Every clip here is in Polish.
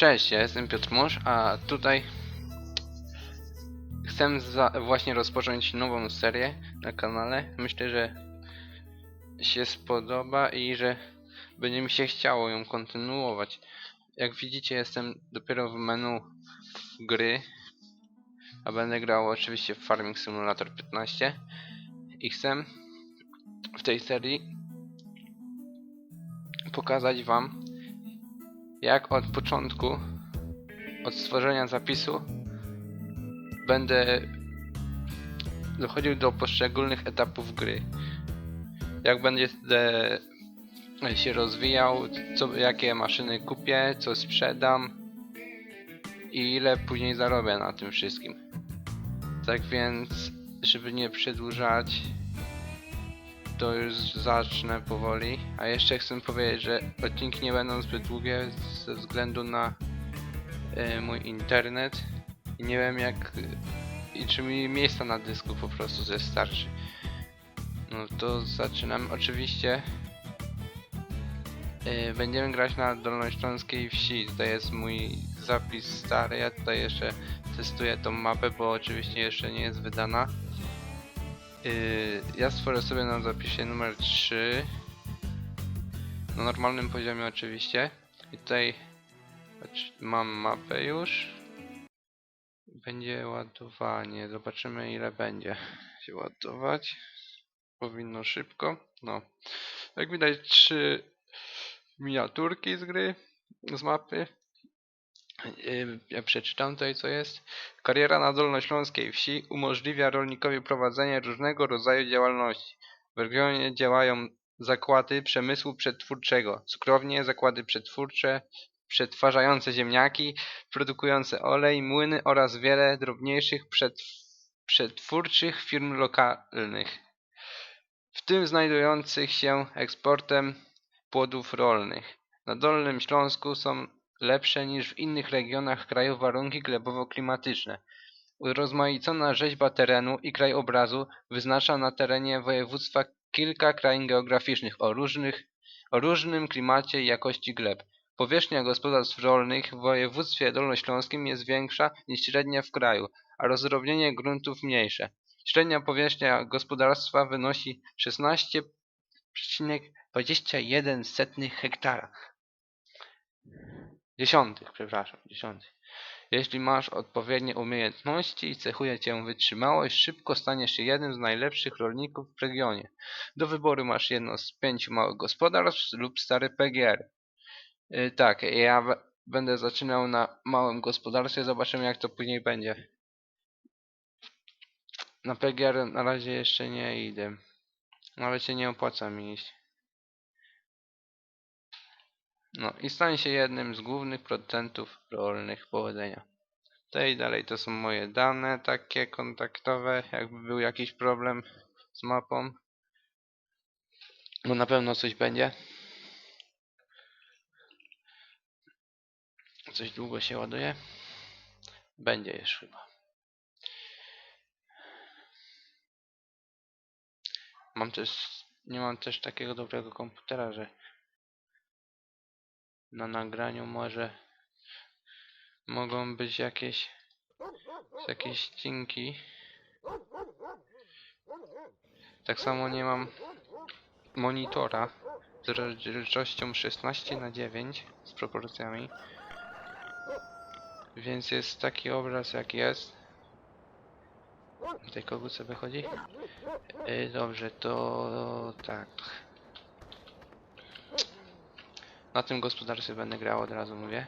Cześć, ja jestem Piotr Mosz, a tutaj chcę właśnie rozpocząć nową serię na kanale. Myślę, że się spodoba i że będzie mi się chciało ją kontynuować. Jak widzicie, jestem dopiero w menu gry, a będę grał oczywiście w Farming Simulator 15 i chcę w tej serii pokazać Wam jak od początku, od stworzenia zapisu, będę dochodził do poszczególnych etapów gry. Jak będę się rozwijał, co, jakie maszyny kupię, co sprzedam i ile później zarobię na tym wszystkim. Tak więc, żeby nie przedłużać, to już zacznę powoli. A jeszcze chcę powiedzieć, że odcinki nie będą zbyt długie ze względu na e, mój internet. I nie wiem jak i czy mi miejsca na dysku po prostu zestarczy. No to zaczynam. Oczywiście e, będziemy grać na Dolnośląskiej Wsi. To jest mój zapis stary. Ja tutaj jeszcze testuję tą mapę, bo oczywiście jeszcze nie jest wydana. Yy, ja stworzę sobie na zapisie numer 3 na normalnym poziomie oczywiście. I tutaj mam mapę już. Będzie ładowanie. Zobaczymy ile będzie się ładować. Powinno szybko. No. Jak widać trzy miniaturki z gry z mapy ja przeczytam tutaj co jest. Kariera na dolnośląskiej wsi umożliwia rolnikowi prowadzenie różnego rodzaju działalności. W regionie działają zakłady przemysłu przetwórczego, cukrownie, zakłady przetwórcze, przetwarzające ziemniaki, produkujące olej, młyny oraz wiele drobniejszych przetw przetwórczych firm lokalnych, w tym znajdujących się eksportem płodów rolnych. Na Dolnym Śląsku są lepsze niż w innych regionach kraju warunki glebowo-klimatyczne. Urozmaicona rzeźba terenu i krajobrazu wyznacza na terenie województwa kilka krain geograficznych o, różnych, o różnym klimacie i jakości gleb. Powierzchnia gospodarstw rolnych w województwie dolnośląskim jest większa niż średnia w kraju, a rozdrobnienie gruntów mniejsze. Średnia powierzchnia gospodarstwa wynosi 16,21 hektara. Dziesiątych, przepraszam, dziesiątych. Jeśli masz odpowiednie umiejętności i cechuje cię wytrzymałość, szybko staniesz się jednym z najlepszych rolników w regionie. Do wyboru masz jedno z pięciu małych gospodarstw lub stary PGR. Yy, tak, ja będę zaczynał na małym gospodarstwie, zobaczymy jak to później będzie. Na PGR na razie jeszcze nie idę. Nawet się nie opłaca mi iść. No i stań się jednym z głównych producentów rolnych powodzenia. Tutaj dalej to są moje dane takie kontaktowe, jakby był jakiś problem z mapą. Bo na pewno coś będzie. Coś długo się ładuje. Będzie już chyba. Mam też, nie mam też takiego dobrego komputera, że na nagraniu może mogą być jakieś jakieś ścinki. Tak samo nie mam monitora z rozdzielczością 16 na 9 z proporcjami. Więc jest taki obraz jak jest. Tutaj kogut sobie chodzi? Yy, dobrze, to tak. Na tym gospodarstwie będę grał, od razu mówię.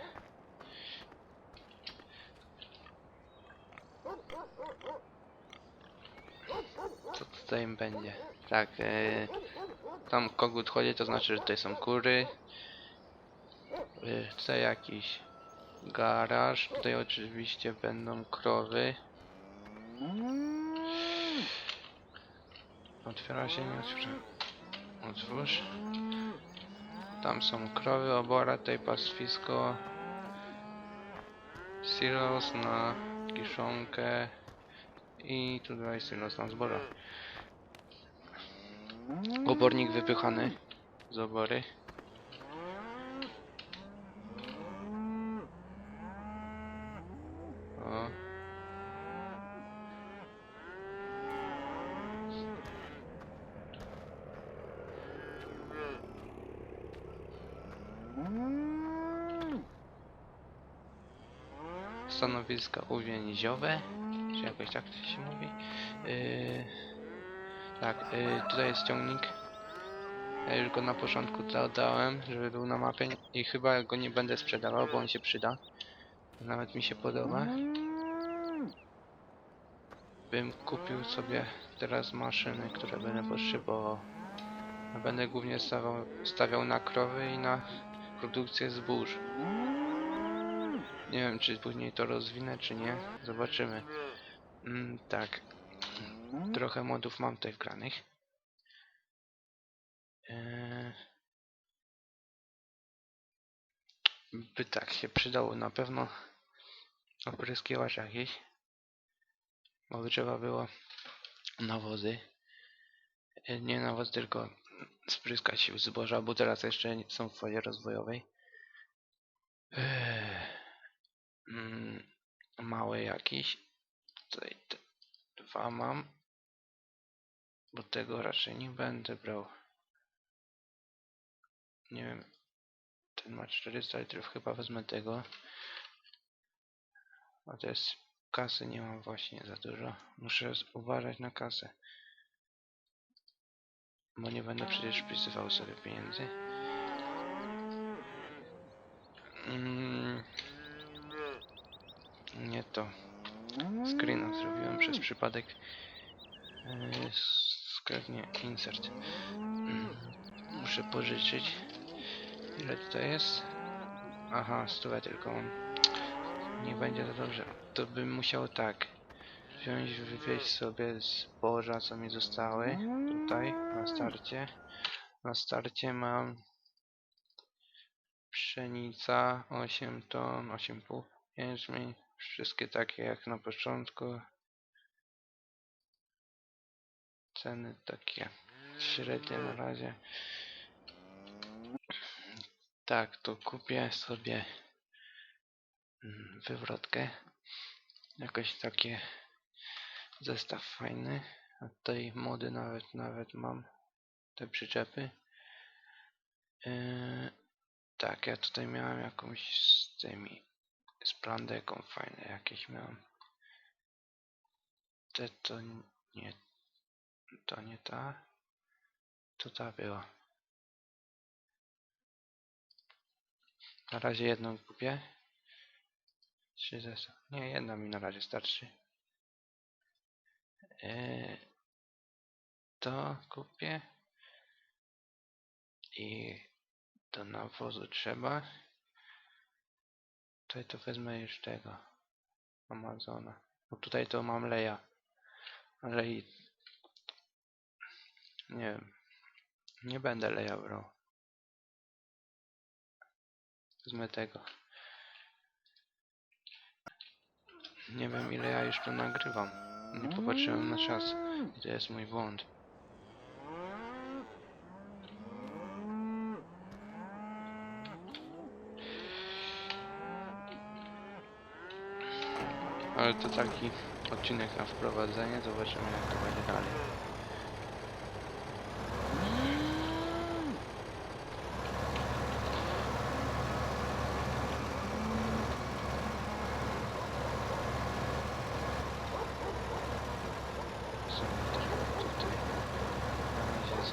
Co tutaj będzie? Tak, e, tam kogut chodzi, to znaczy, że tutaj są kury. E, tutaj jakiś garaż. Tutaj oczywiście będą krowy. Otwiera się, nie otwiera. Otwórz. Tam są krowy, obora, tutaj pastwisko. Silos na kiszonkę. I tutaj silos na zbora. Obornik wypychany z obory. Stanowiska uwięziowe, czy jakoś tak to się mówi. Yy, tak, yy, tutaj jest ciągnik. Ja już go na początku dodałem, żeby był na mapie i chyba go nie będę sprzedawał, bo on się przyda. Nawet mi się podoba. Bym kupił sobie teraz maszyny, które będę potrzebował. Będę głównie stawiał, stawiał na krowy i na produkcję zbóż. Nie wiem, czy później to rozwinę, czy nie. Zobaczymy. Mm, tak. Trochę modów mam tutaj wgranych. Eee... By tak się przydało na pewno opryskiwacz jakiś. Bo by trzeba było nawozy. E, Nie nawoz, tylko spryskać zboża, bo teraz jeszcze są w fazie rozwojowej. Eee, mm, mały jakiś. Tutaj te dwa mam. Bo tego raczej nie będę brał. Nie wiem. Ten ma 400 litrów, chyba wezmę tego. A to jest kasy nie mam właśnie za dużo. Muszę uważać na kasę. Bo nie będę przecież wpisywał sobie pieniędzy. Mm, nie to. Screena zrobiłem przez przypadek. Yy, Sklep nie, insert. Muszę pożyczyć. Ile tutaj jest? Aha, stówę tylko. Nie będzie to dobrze. To bym musiał tak. Wziąć, wywieźć sobie zboża, co mi zostały. Tutaj, na starcie. Na starcie mam pszenica 8 ton, 8,5 jęczmień. Wszystkie takie jak na początku. Ceny takie średnie na razie. Tak, to kupię sobie wywrotkę. Jakoś takie zestaw fajny. A tutaj mody nawet nawet mam te przyczepy. Yy, tak, ja tutaj miałem jakąś z tymi z plandeką fajne jakieś miałem. Te to nie to nie ta. To ta była. Na razie jedną kupię. Trzy zestaw. Nie, jedna mi na razie starczy. Eee, to kupię. I do nawozu trzeba. Tutaj to wezmę już tego. Amazona. Bo tutaj to mam leja. Ale i... Nie wiem. Nie będę leja brał. Wezmę tego. Nie wiem ile ja już to nagrywam. Nie popatrzyłem na czas. I to jest mój błąd. Ale to taki odcinek na wprowadzenie. Zobaczymy jak to będzie dalej.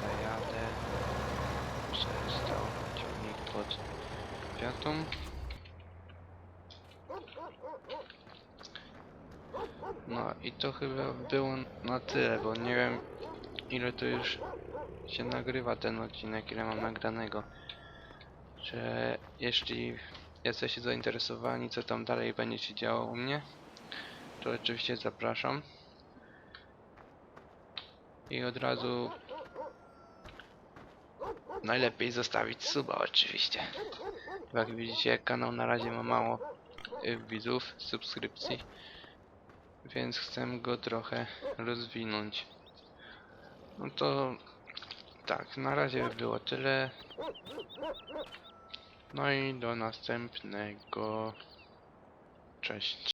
Zajadę. Przestał ciągnik pod wiatą. No i to chyba było na tyle, bo nie wiem ile to już się nagrywa ten odcinek, ile mam nagranego. Że jeśli jesteście zainteresowani co tam dalej będzie się działo u mnie, to oczywiście zapraszam. I od razu najlepiej zostawić suba oczywiście. Jak widzicie kanał na razie ma mało y, widzów, subskrypcji. Więc chcę go trochę rozwinąć. No to tak, na razie by było tyle. No i do następnego. Cześć.